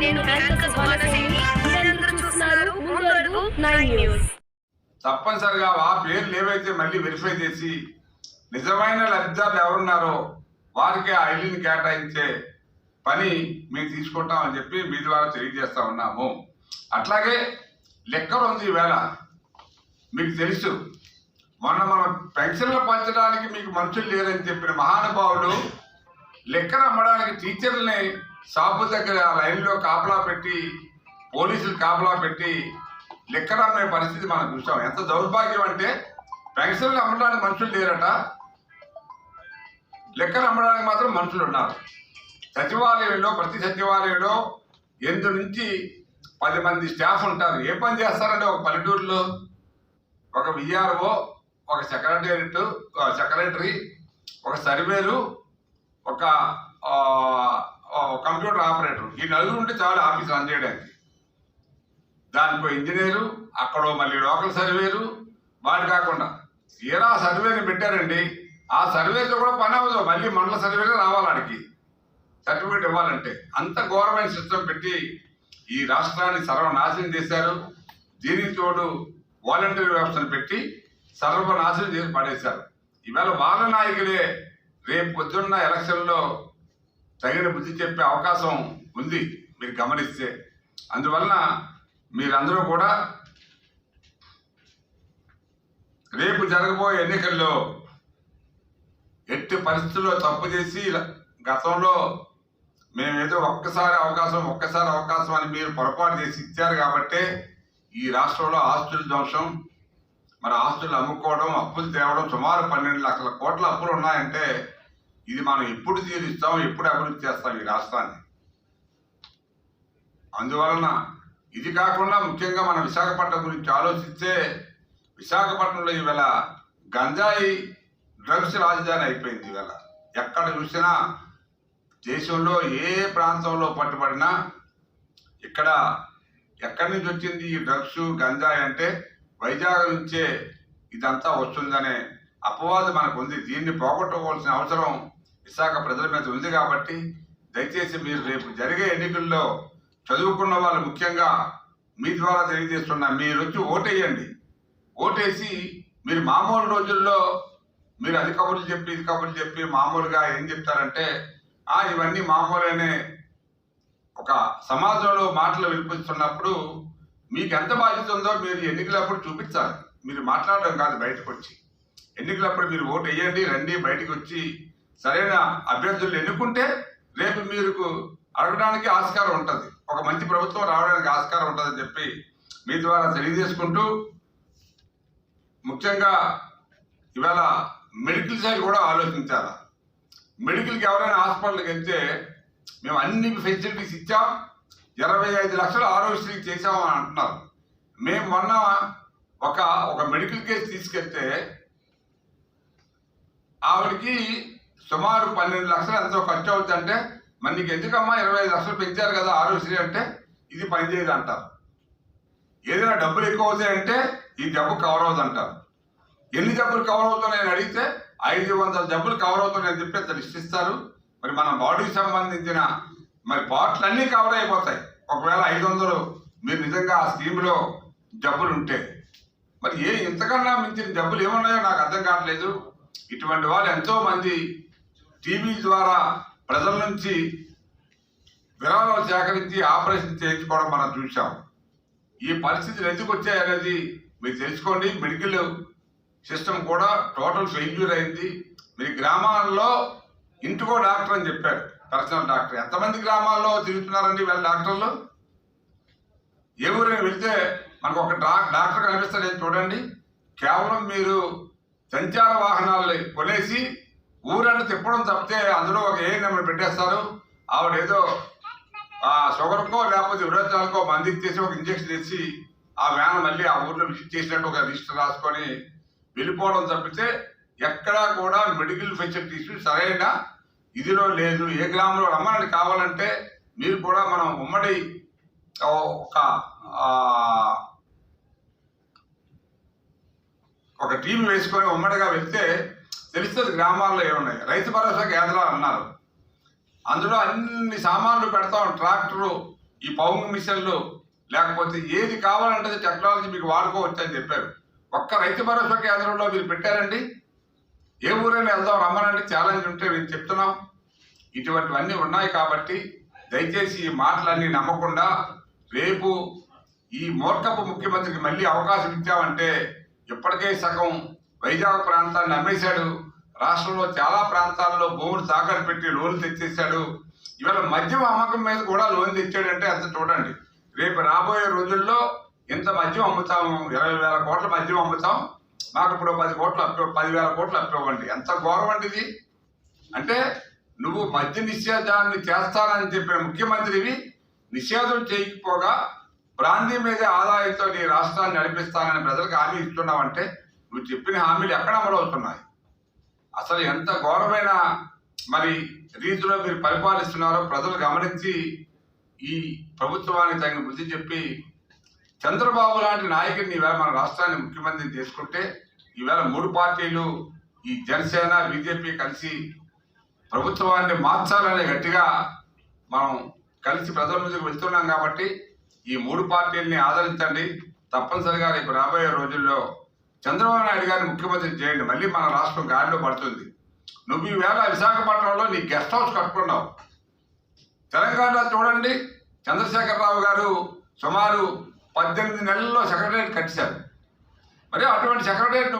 నేను తప్పనిసరిగా ఆ పేర్లు ఏవైతే మళ్ళీ వెరిఫై చేసి నిజమైన లబ్ధిదారులు ఎవరున్నారో వారికి ఆ ఇల్లుని కేటాయించే పని మేము తీసుకుంటామని చెప్పి మీ ద్వారా తెలియజేస్తా ఉన్నాము. అట్లాగే లెక్కలు ఉంది ఈవేళ మీకు తెలుసు మొన్న మనం పెన్షన్లు పంచడానికి మీకు మనుషులు లేరని చెప్పిన మహానుభావులు లెక్కలు అమ్మడానికి టీచర్లని షాపు దగ్గర లైన్లో కాపలా పెట్టి పోలీసులు కాపలా పెట్టి లెక్కలు పరిస్థితి మనం చూసాం. ఎంత దౌర్భాగ్యం అంటే పెన్షన్లు అమ్మడానికి మనుషులు లేరట. లెక్కలు అమ్మడానికి మాత్రం మనుషులు ఉన్నారు. సచివాలయంలో ప్రతి సచివాలయంలో ఎందు నుంచి పది మంది స్టాఫ్ ఉంటారు. ఏ పని చేస్తారంటే ఒక పల్లెటూరులో ఒక విఆర్ఓ ఒక సెక్రటేరియట్ సెక్రటరీ ఒక సర్వేరు ఒక కంప్యూటర్ ఆపరేటర్. ఈ నలుగురు ఉంటే చాలా ఆఫీస్ రన్ చేయడానికి. దానికో ఇంజనీరు అక్కడో మళ్ళీ లోకల్ సర్వేరు వాటి కాకుండా. తీరా సర్వేని పెట్టారండి? ఆ సర్వేతో కూడా పని అవ్వదు. మళ్ళీ మండల సర్వేలో రావాలడికి సర్టిఫికేట్ ఇవ్వాలంటే. అంత గవర్నమెంట్ సిస్టమ్ పెట్టి ఈ రాష్ట్రాన్ని సర్వనాశనం చేశారు. దీనికి తోడు వాలంటీర్ వ్యవస్థను పెట్టి సర్వనాశనం చేసి పడేశారు. ఈవేళ వాళ్ళ నాయకులే రేపు పొద్దున్న ఎలక్షన్లో తగిన బుద్ధి చెప్పే అవకాశం ఉంది. మీరు గమనిస్తే. అందువలన మీరందరూ కూడా రేపు జరగబోయే ఎన్నికల్లో ఎట్టి పరిస్థితుల్లో తప్పు చేసి గతంలో మేమేదో ఒక్కసారి అవకాశం ఒక్కసారి అవకాశం అని మీరు పొరపాటు చేసి ఇచ్చారు కాబట్టే ఈ రాష్ట్రంలో ఆస్తుల ధ్వంసం మరి ఆస్తులు అమ్ముకోవడం అప్పులు తేవడం సుమారు పన్నెండు లక్షల కోట్ల అప్పులు ఉన్నాయంటే ఇది మనం ఎప్పుడు తీరుస్తాం ఎప్పుడు అభివృద్ధి చేస్తాం ఈ రాష్ట్రాన్ని. అందువలన ఇది కాకుండా ముఖ్యంగా మన విశాఖపట్నం గురించి ఆలోచిస్తే విశాఖపట్నంలో ఈవేళ గంజాయి డ్రగ్స్ రాజధాని అయిపోయింది ఈవేళ ఎక్కడ చూసినా దేశంలో ఏ ప్రాంతంలో పట్టుబడినా ఇక్కడ ఎక్కడి నుంచి వచ్చింది ఈ డ్రగ్స్ గంజాయి అంటే వైజాగ్ నుంచే ఇదంతా వస్తుందనే అపవాదు మనకు ఉంది దీన్ని పోగొట్టుకోవాల్సిన అవసరం విశాఖ ప్రజల మీద ఉంది కాబట్టి దయచేసి మీరు రేపు జరిగే ఎన్నికల్లో చదువుకున్న వాళ్ళు ముఖ్యంగా మీ ద్వారా తెలియజేస్తున్నా మీరు వచ్చి ఓటేయండి. ఓటేసి మీరు మామూలు రోజుల్లో మీరు అది కబుర్లు చెప్పి ఇది కబుర్లు చెప్పి మామూలుగా ఏం చెప్తారంటే ఆ ఇవన్నీ మామూలనే ఒక సమాజంలో మాటలు వినిపిస్తున్నప్పుడు మీకు ఎంత బాధ్యత ఉందో మీరు ఎన్నికలప్పుడు చూపించాలి. మీరు మాట్లాడడం కాదు బయటకు వచ్చి ఎన్నికలప్పుడు మీరు ఓటు వేయండి రండి బయటకు వచ్చి సరైన అభ్యర్థులు ఎన్నుకుంటే రేపు మీకు అడగడానికి ఆస్కారం ఉంటుంది. ఒక మంచి ప్రభుత్వం రావడానికి ఆస్కారం ఉంటుందని చెప్పి మీ ద్వారా తెలియజేసుకుంటూ ముఖ్యంగా ఇవాళ మెడికల్ సైడ్ కూడా ఆలోచించాలి? మెడికల్కి ఎవరైనా హాస్పిటల్కి వెళ్తే మేము అన్ని ఫెసిలిటీస్ ఇచ్చాం ఇరవై ఐదు లక్షలు ఆరోగ్యశ్రీ చేసాము అని అంటున్నారు. మేము మొన్న ఒక ఒక మెడికల్ కేసు తీసుకెళ్తే ఆవిడకి సుమారు పన్నెండు లక్షలు ఎంతో ఖర్చు అవుతుందంటే మరి నీకు ఎందుకమ్మా ఇరవై ఐదు లక్షలు పెంచారు కదా ఆరోగ్యశ్రీ అంటే ఇది పనిచేయదు అంటారు. ఏదైనా డబ్బులు ఎక్కువ అవుతాయంటే ఈ జబ్బు కవర్ అవుతుంది అంటారు ఎన్ని జబ్బులు కవర్ అవుతున్నాయని అడిగితే ఐదు వందల జబ్బులు కవర్ అవుతున్నాయని చెప్పి అతను ఇష్టిస్తారు మరి మన బాడీకి సంబంధించిన మరి పార్ట్లు అన్నీ కవర్ అయిపోతాయి. ఒకవేళ ఐదు వందలు మీరు నిజంగా ఆ స్కీమ్లో జబ్బులు ఉంటే. మరి ఏ ఇంతకన్నా మించిన జబ్బులు ఏమున్నాయో నాకు అర్థం కావట్లేదు. ఇటువంటి వాళ్ళు ఎంతోమంది టీవీ ద్వారా ప్రజల నుంచి విరాళాలు సేకరించి ఆపరేషన్ చేయించుకోవడం మనం చూసాం ఈ పరిస్థితులు ఎందుకు వచ్చాయనేది మీరు తెలుసుకోండి. మెడికల్ సిస్టమ్ కూడా టోటల్ ఫెయిల్యూర్ అయింది. మీరు గ్రామాల్లో ఇంటికో డాక్టర్ అని చెప్పారు. Personal doctor. ఎంతమంది గ్రామాల్లో తిరుగుతున్నారండి వీళ్ళ డాక్టర్లు? ఏ ఊరైనా వెళ్తే మనకు ఒక డాక్టర్ కనిపిస్తాడు చూడండి. కేవలం మీరు సంచార వాహనాలు కొనేసి ఊరನ್ನು తిప్పడం తప్పితే అందులో ఒక ఏ నెంబర్ పెట్టేస్తారు. ఆవిడ ఏదో ఆ షుగర్కో లేకపోతే విరోచనాలకో మందికి ఇచ్చేసి ఒక ఇంజక్షన్ ఇచ్చి ఆ వ్యాన్ మళ్ళీ ఆ ఊర్లో విజిట్ చేసినట్టు ఒక లిస్ట్ రాసుకొని వెళ్ళిపోవడం తప్పితే ఎక్కడా కూడా మెడికల్ ఫెసిలిటీస్ సరైన ఇదిలో లేదు. ఏ గ్రామంలో రమ్మని కావాలంటే మీరు కూడా మనం ఉమ్మడి ఒక ఒక టీం వేసుకొని ఉమ్మడిగా వెళ్తే తెలుస్తుంది గ్రామాల్లో ఏమున్నాయి? రైతు భరోసా కేంద్రాలు అన్నారు. అందులో అన్ని సామాన్లు పెడతాం ట్రాక్టరు ఈ పౌంగ్ మిషన్లు లేకపోతే ఏది కావాలంటే టెక్నాలజీ మీకు వాడుకోవచ్చు అని చెప్పారు. ఒక్క రైతు భరోసా కేంద్రంలో మీరు పెట్టారండి? ఏ ఊరైనా వెళ్దాం రమ్మనండి ఛాలెంజ్ ఉంటే మేము చెప్తున్నాం. ఇటువంటివన్నీ ఉన్నాయి కాబట్టి దయచేసి ఈ మాటలన్నీ నమ్మకుండా రేపు ఈ మూర్ఖపు ముఖ్యమంత్రికి మళ్ళీ అవకాశం ఇచ్చామంటే ఇప్పటికే సగం వైజాగ్ ప్రాంతాన్ని అమ్మేశాడు రాష్ట్రంలో చాలా ప్రాంతాల్లో భూములు తాకట్టు పెట్టి లోన్లు తెచ్చేశాడు. ఇవాళ మద్యం అమ్మకం మీద కూడా లోన్ తెచ్చాడంటే అంత చూడండి. రేపు రాబోయే రోజుల్లో ఇంత మద్యం అమ్ముతాము. ఇరవై వేల కోట్ల మద్యం అమ్ముతాం. మాకు ఇప్పుడు పది కోట్లు అప్ప పదివేల కోట్లు అప్పివ్వండి. ఎంత ఘోరం అండి ఇది? అంటే నువ్వు మద్య నిషేధాన్ని చేస్తానని చెప్పిన ముఖ్యమంత్రివి నిషేధం చేయకపోగా బ్రాందీ మీదే ఆదాయంతో నీ రాష్ట్రాన్ని నడిపిస్తానని ప్రజలకు హామీ ఇస్తున్నావంటే నువ్వు చెప్పిన హామీలు ఎక్కడ అమలవుతున్నాయి? అసలు ఎంత ఘోరమైన మరి రీతిలో మీరు పరిపాలిస్తున్నారో ప్రజలు గమనించి ఈ ప్రభుత్వానికి తగిన బుద్ధి చెప్పి చంద్రబాబు లాంటి నాయకుడిని ఈవేళ మన రాష్ట్రాన్ని ముఖ్యమంత్రిని చేసుకుంటే ఈవేళ మూడు పార్టీలు ఈ జనసేన బీజేపీ కలిసి ప్రభుత్వాన్ని మార్చాలనే గట్టిగా మనం కలిసి ప్రజల ముందుకు వెళ్తున్నాం కాబట్టి ఈ మూడు పార్టీల్ని ఆదరించండి. తప్పనిసరిగా రేపు రాబోయే రోజుల్లో చంద్రబాబు నాయుడు గారిని ముఖ్యమంత్రి చేయండి మళ్ళీ మన రాష్ట్రం గాడిలో పడుతుంది. నువ్వు ఈవేళ విశాఖపట్నంలో నీ గెస్ట్ హౌస్ కట్టుకున్నావు. తెలంగాణలో చూడండి చంద్రశేఖరరావు గారు సుమారు పద్దెనిమిది నెలల్లో సెక్రటరియట్ కట్టారు మరి అటువంటి సెక్రటరియట్